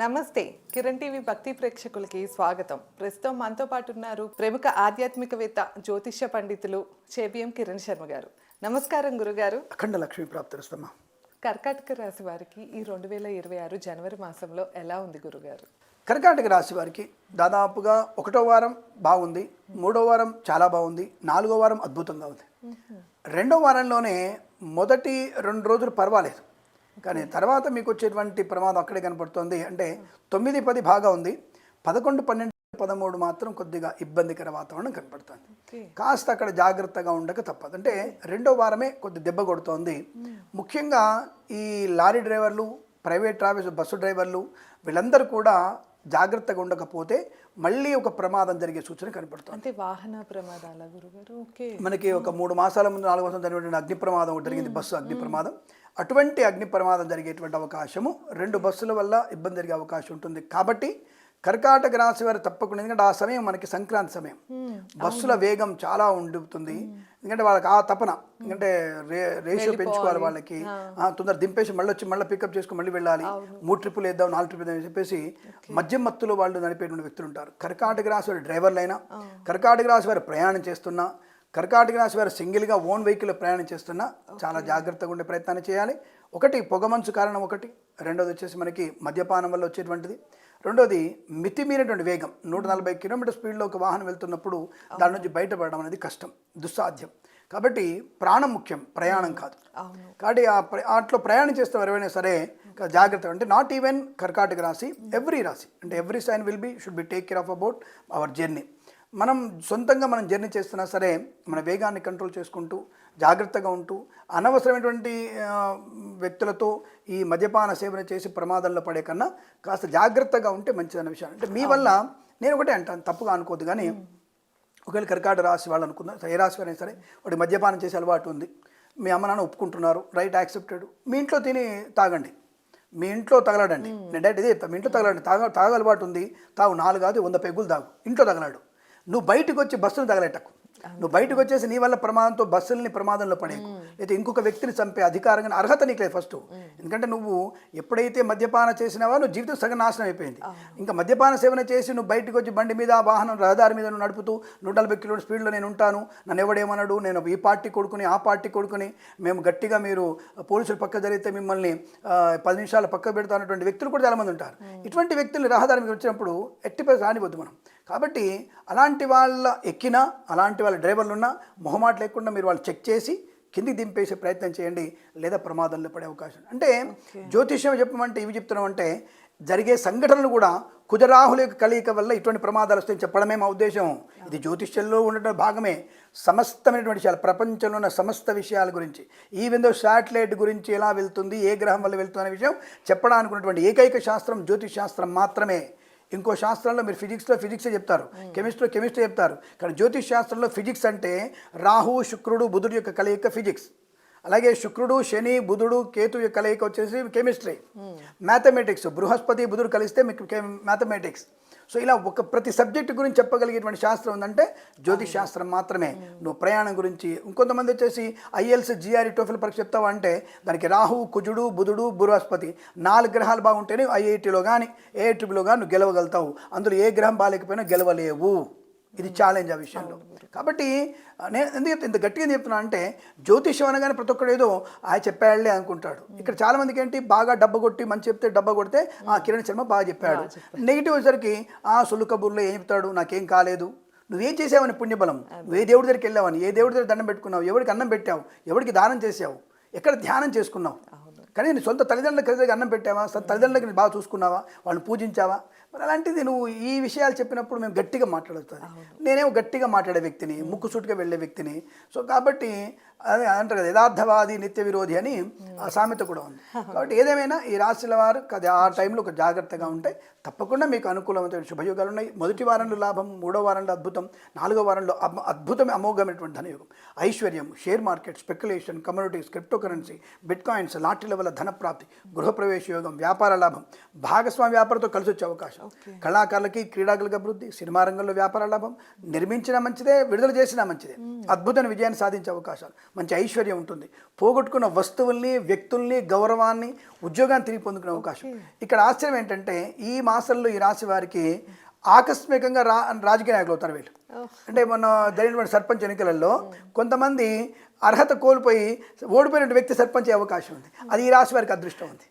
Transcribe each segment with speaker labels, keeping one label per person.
Speaker 1: నమస్తే. కిరణ్ టీవీ భక్తి ప్రేక్షకులకి స్వాగతం. ప్రస్తుతం మనతో పాటు ఉన్నారు ప్రముఖ ఆధ్యాత్మికవేత్త జ్యోతిష్య పండితులు చేబిఎం కిరణ్ శర్మ గారు. నమస్కారం గురుగారు.
Speaker 2: అఖండ లక్ష్మీ ప్రాప్తిరస్తమ్మ
Speaker 1: కర్కాటక రాశి వారికి ఈ రెండు వేల ఇరవై ఆరు జనవరి మాసంలో ఎలా ఉంది గురుగారు?
Speaker 2: కర్కాటక రాశి వారికి దాదాపుగా ఒకటో వారం బాగుంది మూడో వారం చాలా బాగుంది నాలుగో వారం అద్భుతంగా ఉంది. రెండో వారంలోనే మొదటి రెండు రోజులు పర్వాలేదు. కానీ తర్వాత మీకు వచ్చేటువంటి ప్రమాదం అక్కడే కనపడుతుంది. అంటే తొమ్మిది పది బాగా ఉంది. పదకొండు పన్నెండు పదమూడు మాత్రం కొద్దిగా ఇబ్బందికర వాతావరణం కనపడుతుంది. కాస్త అక్కడ జాగ్రత్తగా ఉండక తప్పదు. అంటే రెండో వారమే కొద్ది దెబ్బ కొడుతోంది. ముఖ్యంగా ఈ లారీ డ్రైవర్లు ప్రైవేట్ ట్రావెల్స్ బస్సు డ్రైవర్లు వీళ్ళందరూ కూడా జాగ్రత్తగా ఉండకపోతే మళ్ళీ ఒక ప్రమాదం జరిగే సూచన కనపడుతుంది.
Speaker 1: అంటే వాహన ప్రమాదాల గురుగారు? ఓకే.
Speaker 2: మనకి ఒక మూడు మాసాల ముందు నాలుగు మాసాలు జరిగినటువంటి అగ్ని ప్రమాదం జరిగింది బస్సు అగ్ని ప్రమాదం. అటువంటి అగ్ని ప్రమాదం జరిగేటువంటి అవకాశము రెండు బస్సుల వల్ల ఇబ్బంది జరిగే అవకాశం ఉంటుంది. కాబట్టి కర్కాటక రాశి వారు తప్పకుండా ఎందుకంటే ఆ సమయం మనకి సంక్రాంతి సమయం. బస్సుల వేగం చాలా ఉండుతుంది. ఎందుకంటే వాళ్ళకి ఆ తపన ఎందుకంటే రే రేషియో పెంచుకోవాలి వాళ్ళకి. తొందర దింపేసి మళ్ళీ వచ్చి మళ్ళీ పికప్ చేసుకుని మళ్ళీ వెళ్ళాలి. మూడు ట్రిప్పులు వేద్దాం నాలుగు ట్రిప్పులు వేద్దాం అని చెప్పేసి మద్యం మత్తులో వాళ్ళు నడిపేటువంటి వ్యక్తులు ఉంటారు. కర్కాటక రాశి వారి డ్రైవర్లైనా కర్కాటక రాశి వారు ప్రయాణం చేస్తున్నా కర్కాటక రాశి వారు సింగిల్గా ఓన్ వెహికల్ ప్రయాణం చేస్తున్నా చాలా జాగ్రత్తగా ఉండే ప్రయత్నాన్ని చేయాలి. ఒకటి పొగమంచు కారణం ఒకటి. రెండోది వచ్చేసి మనకి మద్యపానం వల్ల వచ్చేటువంటిది. రెండోది మితిమీరినటువంటి వేగం. నూట నలభై కిలోమీటర్ స్పీడ్లో ఒక వాహనం వెళ్తున్నప్పుడు దాని నుంచి బయటపడడం అనేది కష్టం దుస్సాధ్యం. కాబట్టి ప్రాణం ముఖ్యం ప్రయాణం కాదు. కాబట్టి ఆ అట్లా ప్రయాణం చేస్తే ఎవరైనా సరే జాగ్రత్త అంటే నాట్ ఈవెన్ కర్కాటక రాశి ఎవ్రీ రాశి. అంటే every sign will be should be take care of about our journey మనం సొంతంగా మనం జర్నీ చేస్తున్నా సరే మన వేగాన్ని కంట్రోల్ చేసుకుంటూ జాగ్రత్తగా ఉంటూ అనవసరమైనటువంటి వ్యక్తులతో ఈ మద్యపాన సేవన చేసి ప్రమాదంలో పడే కన్నా కాస్త జాగ్రత్తగా ఉంటే మంచిదన్న విషయం అంటే మీ వల్ల నేను ఒకటే అంటాను తప్పుగా అనుకోవద్దు కానీ ఒకవేళ కర్కాటక రాశి వాళ్ళు అనుకుందాం ఏ రాశి అయినా సరే వాడి మద్యపానం చేసే అలవాటు ఉంది. మీ అమ్మ నాన్న ఒప్పుకుంటున్నారు రైట్ యాక్సెప్టెడ్. మీ ఇంట్లో తిని తాగండి. మీ ఇంట్లో తగలడండి. నేను డైరెక్ట్ ఇదే చెప్తాను మీ ఇంట్లో తగలండి తాగ తాగ అలవాటు ఉంది. తాగు నాలుగు కాదు వంద పెగ్గులు తాగు. ఇంట్లో తగలాడు. నువ్వు బయటకు వచ్చి బస్సును తగలేటకు నువ్వు బయటకు వచ్చేసి నీ వల్ల ప్రమాదంతో బస్సుల్ని ప్రమాదంలో పడేకు లేదా ఇంకొక వ్యక్తిని చంపే అధికారం కానీ అర్హత నీకు లేదు ఫస్ట్. ఎందుకంటే నువ్వు ఎప్పుడైతే మద్యపాన చేసినావో నువ్వు జీవితం సగం నాశనం అయిపోయింది. ఇంకా మద్యపాన సేవన చేసి నువ్వు బయటకు వచ్చి బండి మీద వాహనం రహదారి మీద నడుపుతూ నూట నలభై కిలోమీటర్ స్పీడ్లో నేను ఉంటాను నన్ను ఎవడేమన్నాడు నేను ఈ పార్టీ కొడుకుని ఆ పార్టీ కొడుకుని మేము గట్టిగా మీరు పోలీసులు పక్క జరిగితే మిమ్మల్ని పది నిమిషాలు పక్క పెడతానటువంటి వ్యక్తులు కూడా చాలామంది ఉంటారు. ఇటువంటి వ్యక్తులు రహదారి మీద వచ్చినప్పుడు ఎట్టి పరిస్థితి రానివద్దు మనం. కాబట్టి అలాంటి వాళ్ళ ఎక్కినా అలాంటి వాళ్ళ డ్రైవర్లు ఉన్నా మొహమాట లేకుండా మీరు వాళ్ళు చెక్ చేసి కిందికి దింపేసే ప్రయత్నం చేయండి లేదా ప్రమాదంలో పడే అవకాశం. అంటే జ్యోతిష్యం చెప్పమంటే ఇవి చెప్తున్నాం అంటే జరిగే సంఘటనలు కూడా కుజరాహుల యొక్క కలయిక వల్ల ఇటువంటి ప్రమాదాలు వస్తాయని చెప్పడమే మా ఉద్దేశం. ఇది జ్యోతిష్యంలో ఉండటం భాగమే. సమస్తమైనటువంటి విషయాలు ప్రపంచంలో ఉన్న సమస్త విషయాల గురించి ఈవెన్ దో శాటిలైట్ గురించి ఎలా వెళ్తుంది ఏ గ్రహం వల్ల వెళ్తుంది అనే విషయం చెప్పడానికి ఉన్నటువంటి ఏకైక శాస్త్రం జ్యోతిష్ శాస్త్రం మాత్రమే. ఇంకో శాస్త్రంలో మీరు ఫిజిక్స్లో ఫిజిక్సే చెప్తారు కెమిస్ట్రీలో కెమిస్ట్రీ చెప్తారు. కానీ జ్యోతిష్ శాస్త్రంలో ఫిజిక్స్ అంటే రాహు శుక్రుడు బుధుడు యొక్క కలయిక ఫిజిక్స్. అలాగే శుక్రుడు శని బుధుడు కేతు యొక్క కలయిక వచ్చేసి కెమిస్ట్రీ. మ్యాథమెటిక్స్ బృహస్పతి బుధుడు కలిస్తే మీకు మ్యాథమెటిక్స్ సో ఇలా ఒక ప్రతి సబ్జెక్ట్ గురించి చెప్పగలిగేటువంటి శాస్త్రం ఉందంటే జ్యోతిష్ శాస్త్రం మాత్రమే. నువ్వు ప్రయాణం గురించి ఇంకొంతమంది వచ్చేసి ఐఎల్స్ జిఆర్ఈ టోఫిల్ పరీక్ష చెప్తావా అంటే దానికి రాహు కుజుడు బుధుడు బృహస్పతి నాలుగు గ్రహాలు బాగుంటేనే ఐఐటిలో కానీ ఏఐటిలో కానీ నువ్వు గెలవగలుగుతావు. అందులో ఏ గ్రహం బాగాలేకపోయినా గెలవలేవు. ఇది ఛాలెంజ్ ఆ విషయంలో. కాబట్టి నేను ఎందుకు చెప్తా- ఇంత గట్టిగా చెప్తున్నా అంటే జ్యోతిష్యం అనగానే ప్రతి ఒక్కడు ఏదో ఆ చెప్పాడులే అనుకుంటాడు. ఇక్కడ చాలా మందికి ఏంటి బాగా డబ్బ కొట్టి మంచి చెప్తే డబ్బా కొడితే ఆ కిరణ్ శర్మ బాగా చెప్పాడు. నెగిటివ్ వచ్చేసరికి ఆ సొల్లు కబుర్లో ఏం చెప్తాడు నాకేం కాలేదు. నువ్వేం చేసావని పుణ్యబలం? నువ్వు ఏ దేవుడి దగ్గరికి వెళ్ళావని ఏ దేవుడి దగ్గర దండం పెట్టుకున్నావు ఎవరికి అన్నం పెట్టావు ఎవరికి దానం చేసావు ఎక్కడ ధ్యానం చేసుకున్నావు? కానీ నీ సొంత తల్లిదండ్రులకు అన్నం పెట్టావా? సొంత తల్లిదండ్రులకి బాగా చూసుకున్నావా? వాళ్ళని పూజించావా? మరి అలాంటిది నువ్వు ఈ విషయాలు చెప్పినప్పుడు మేము గట్టిగా మాట్లాడుతుంది నేనేమో గట్టిగా మాట్లాడే వ్యక్తిని ముక్కుసూటిగా వెళ్ళే వ్యక్తిని. సో కాబట్టి అది అంటారు కదా యథార్థవాది నిత్య విరోధి అని ఆ సామెత కూడా ఉంది. కాబట్టి ఏదేమైనా ఈ రాశుల వారు ఆ టైంలో ఒక జాగ్రత్తగా ఉంటే తప్పకుండా మీకు అనుకూలమైన శుభయోగాలు ఉన్నాయి. మొదటి వారంలో లాభం మూడో వారంలో అద్భుతం నాలుగో వారంలో అమ- అద్భుతం అమోఘమైనటువంటి ధనయోగం. ఐశ్వర్యం share market speculation communities crypto currency bitcoins లాటరీల వల్ల ధనప్రాప్తి గృహప్రవేశ యోగం వ్యాపార లాభం భాగస్వామి వ్యాపారంతో కలిసి వచ్చే అవకాశం. కళాకారులకి క్రీడాకులకు అభివృద్ధి సినిమా రంగంలో వ్యాపార లాభం నిర్మించిన మంచిదే విడుదల చేసినా మంచిదే. అద్భుతమైన విజయాన్ని సాధించే అవకాశాలు మంచి ఐశ్వర్యం ఉంటుంది. పోగొట్టుకున్న వస్తువుల్ని వ్యక్తుల్ని గౌరవాన్ని ఉద్యోగాన్ని తిరిగి పొందుకునే అవకాశం. ఇక్కడ ఆశ్చర్యం ఏంటంటే ఈ మాసంలో ఈ రాశి వారికి ఆకస్మికంగా రా రాజకీయ నాయకులు అవుతారు వీళ్ళు. అంటే మొన్న జరిగినటువంటి సర్పంచ్ ఎన్నికలలో కొంతమంది అర్హత కోల్పోయి ఓడిపోయిన వ్యక్తి సర్పంచ్ అయ్యే అవకాశం ఉంది. అది ఈ రాశి వారికి అదృష్టం ఉంది.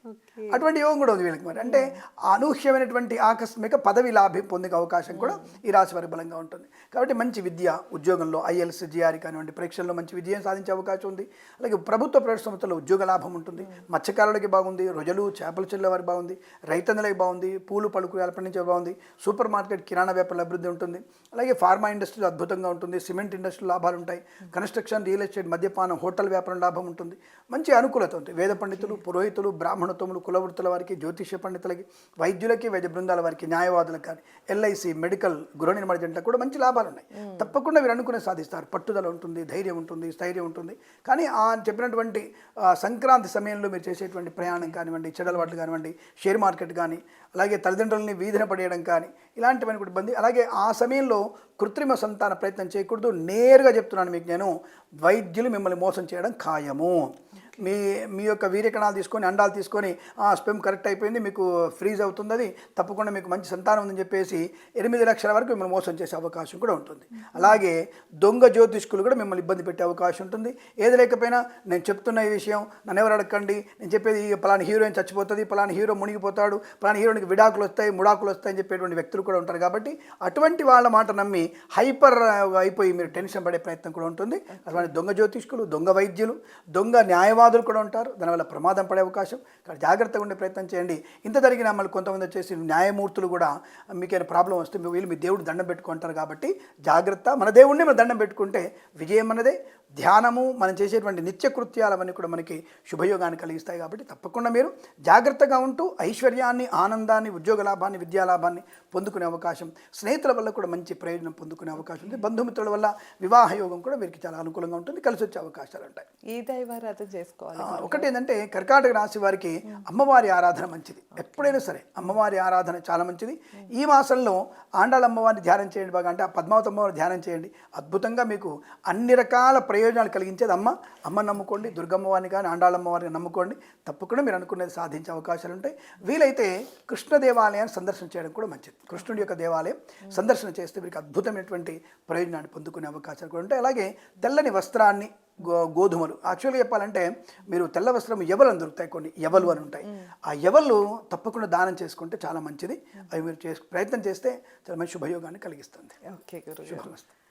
Speaker 2: అటువంటి యోగం కూడా ఉంది వీళ్ళకి మరి. అంటే అనూహ్యమైనటువంటి ఆకస్మిక పదవి లాభం పొందే అవకాశం కూడా ఈ రాశి వారికి బలంగా ఉంటుంది. కాబట్టి మంచి విద్య ఉద్యోగంలో ఐఎల్స్ జిఆర్ కానివ్వండి పరీక్షల్లో మంచి విజయం సాధించే అవకాశం ఉంది. అలాగే ప్రభుత్వ ప్రైవేట్ సంస్థల్లో ఉద్యోగ లాభం ఉంటుంది. మత్స్యకారులకి బాగుంది రొజలు చేపల చెల్లె వారికి బాగుంది రైతన్నులకి బాగుంది పూలు పలుకు పండించే బాగుంది. సూపర్ మార్కెట్ కిరాణా వ్యాపారంలో అభివృద్ధి ఉంటుంది. అలాగే ఫార్మా ఇండస్ట్రీలో అద్భుతంగా ఉంటుంది సిమెంట్ ఇండస్ట్రీలో లాభాలు ఉంటాయి కన్స్ట్రక్షన్ రియల్ ఎస్టేట్ మద్యపానం హోటల్ వ్యాపారం లాభం ఉంటుంది. మంచి అనుకూలత ఉంటుంది. వేద పండితులు పురోహితులు బ్రాహ్మణత్వములు కులవృత్తుల వారికి జ్యోతిష్య పండితులకి వైద్యులకి వైద్య బృందాల వారికి న్యాయవాదులకు కానీ ఎల్ఐసి మెడికల్ గృహ నిర్మాణ జంటకు కూడా మంచి లాభాలు ఉన్నాయి. తప్పకుండా మీరు అనుకునే సాధిస్తారు. పట్టుదల ఉంటుంది ధైర్యం ఉంటుంది స్థైర్యం ఉంటుంది. కానీ ఆ చెప్పినటువంటి సంక్రాంతి సమయంలో మీరు చేసేటువంటి ప్రయాణం కానివ్వండి చెడలవాట్లు కానివ్వండి షేర్ మార్కెట్ కానీ అలాగే తల్లిదండ్రులని వీధిన పడేయడం కానీ ఇలాంటివన్నీ కూడా ఇబ్బంది. అలాగే ఆ సమయంలో కృత్రిమ సంతాన ప్రయత్నం చేయకూడదు. నేరుగా చెప్తున్నాను మీకు నేను వైద్యులు మిమ్మల్ని మోసం చేయడం ఖాయము. మీ మీ యొక్క వీర్యకణాలు తీసుకొని అండాలు తీసుకొని స్పెమ్ కరెక్ట్ అయిపోయింది మీకు ఫ్రీజ్ అవుతుంది అది. తప్పకుండా మీకు మంచి సంతానం ఉందని చెప్పేసి ఎనిమిది లక్షల వరకు మిమ్మల్ని మోసం చేసే అవకాశం కూడా ఉంటుంది. అలాగే దొంగ జ్యోతిష్కులు కూడా మిమ్మల్ని ఇబ్బంది పెట్టే అవకాశం ఉంటుంది. ఏది లేకపోయినా నేను చెప్తున్న ఈ విషయం నన్ను ఎవరు అడగండి? నేను చెప్పేది ఈ పలానా హీరోయిన్ చచ్చిపోతుంది? పలానా హీరో మునిగిపోతాడు? పలానా హీరోయిన్కి విడాకులు వస్తాయి ముడాకులు వస్తాయని చెప్పేటువంటి వ్యక్తులు కూడా ఉంటారు కాబట్టి అటువంటి వాళ్ళ మాట నమ్మి హైపర్ అయిపోయి మీరు టెన్షన్ పడే ప్రయత్నం కూడా ఉంటుంది. అటువంటి దొంగ జ్యోతిష్కులు దొంగ వైద్యులు దొంగ న్యాయవాదులు కూడా ఉంటారు. దానివల్ల ప్రమాదం పడే అవకాశం. కానీ జాగ్రత్తగా ఉండే ప్రయత్నం చేయండి. ఇంత జరిగిన మళ్ళీ కొంతమంది వచ్చేసి న్యాయమూర్తులు కూడా మీకేమైనా ప్రాబ్లం వస్తే వీళ్ళు మీ దేవుడు దండం పెట్టుకుంటారు కాబట్టి జాగ్రత్త. మన దేవుడిని మనం దండం పెట్టుకుంటే విజయం అన్నదే. ధ్యానము మనం చేసేటువంటి నిత్యకృత్యాలవన్నీ కూడా మనకి శుభయోగాన్ని కలిగిస్తాయి కాబట్టి తప్పకుండా మీరు జాగ్రత్తగా ఉంటూ ఐశ్వర్యాన్ని ఆనందాన్ని ఉద్యోగ లాభాన్ని విద్యా లాభాన్ని పొందుకునే అవకాశం స్నేహితుల వల్ల కూడా మంచి ప్రయోజనం పొందుకునే అవకాశం ఉంది. బంధుమిత్రుల వల్ల వివాహ యోగం కూడా వీరికి చాలా అనుకూలంగా ఉంటుంది. కలిసి వచ్చే అవకాశాలు ఉంటాయి.
Speaker 1: ఈ దైవారాధన చేసుకోవాలి
Speaker 2: ఒకటి ఏంటంటే కర్కాటక రాశి వారికి అమ్మవారి ఆరాధన మంచిది. ఎప్పుడైనా సరే అమ్మవారి ఆరాధన చాలా మంచిది. ఈ మాసంలో ఆండాళ్ళ అమ్మవారిని ధ్యానం చేయండి బాగా. అంటే ఆ పద్మావతి అమ్మవారిని ధ్యానం చేయండి. అద్భుతంగా మీకు అన్ని రకాల ప్రయోజనాలు కలిగించేది అమ్మ. అమ్మ నమ్ముకోండి. దుర్గమ్మవారిని కానీ ఆండాళ్ళ అమ్మవారిని నమ్ముకోండి. తప్పకుండా మీరు అనుకునేది సాధించే అవకాశాలు ఉంటాయి. వీలైతే కృష్ణ దేవాలయాన్ని సందర్శన చేయడం కూడా మంచిది. కృష్ణుడి యొక్క దేవాలయం సందర్శన చేస్తే వీరికి అద్భుతమైనటువంటి ప్రయోజనాన్ని పొందుకునే అవకాశాలు కూడా ఉంటాయి. అలాగే తెల్లని వస్త్రాన్ని గో గోధుమలు. యాక్చువల్గా చెప్పాలంటే మీరు తెల్ల వస్త్రం ఎవలు దొరుకుతాయి? కొన్ని ఎవలు అని ఉంటాయి. ఆ ఎవలు తప్పకుండా దానం చేసుకుంటే చాలా మంచిది. అవి మీరు చేసు ప్రయత్నం చేస్తే చాలా మంచి శుభయోగాన్ని కలిగిస్తుంది.
Speaker 1: ఓకే గురు
Speaker 2: శుభమస్తు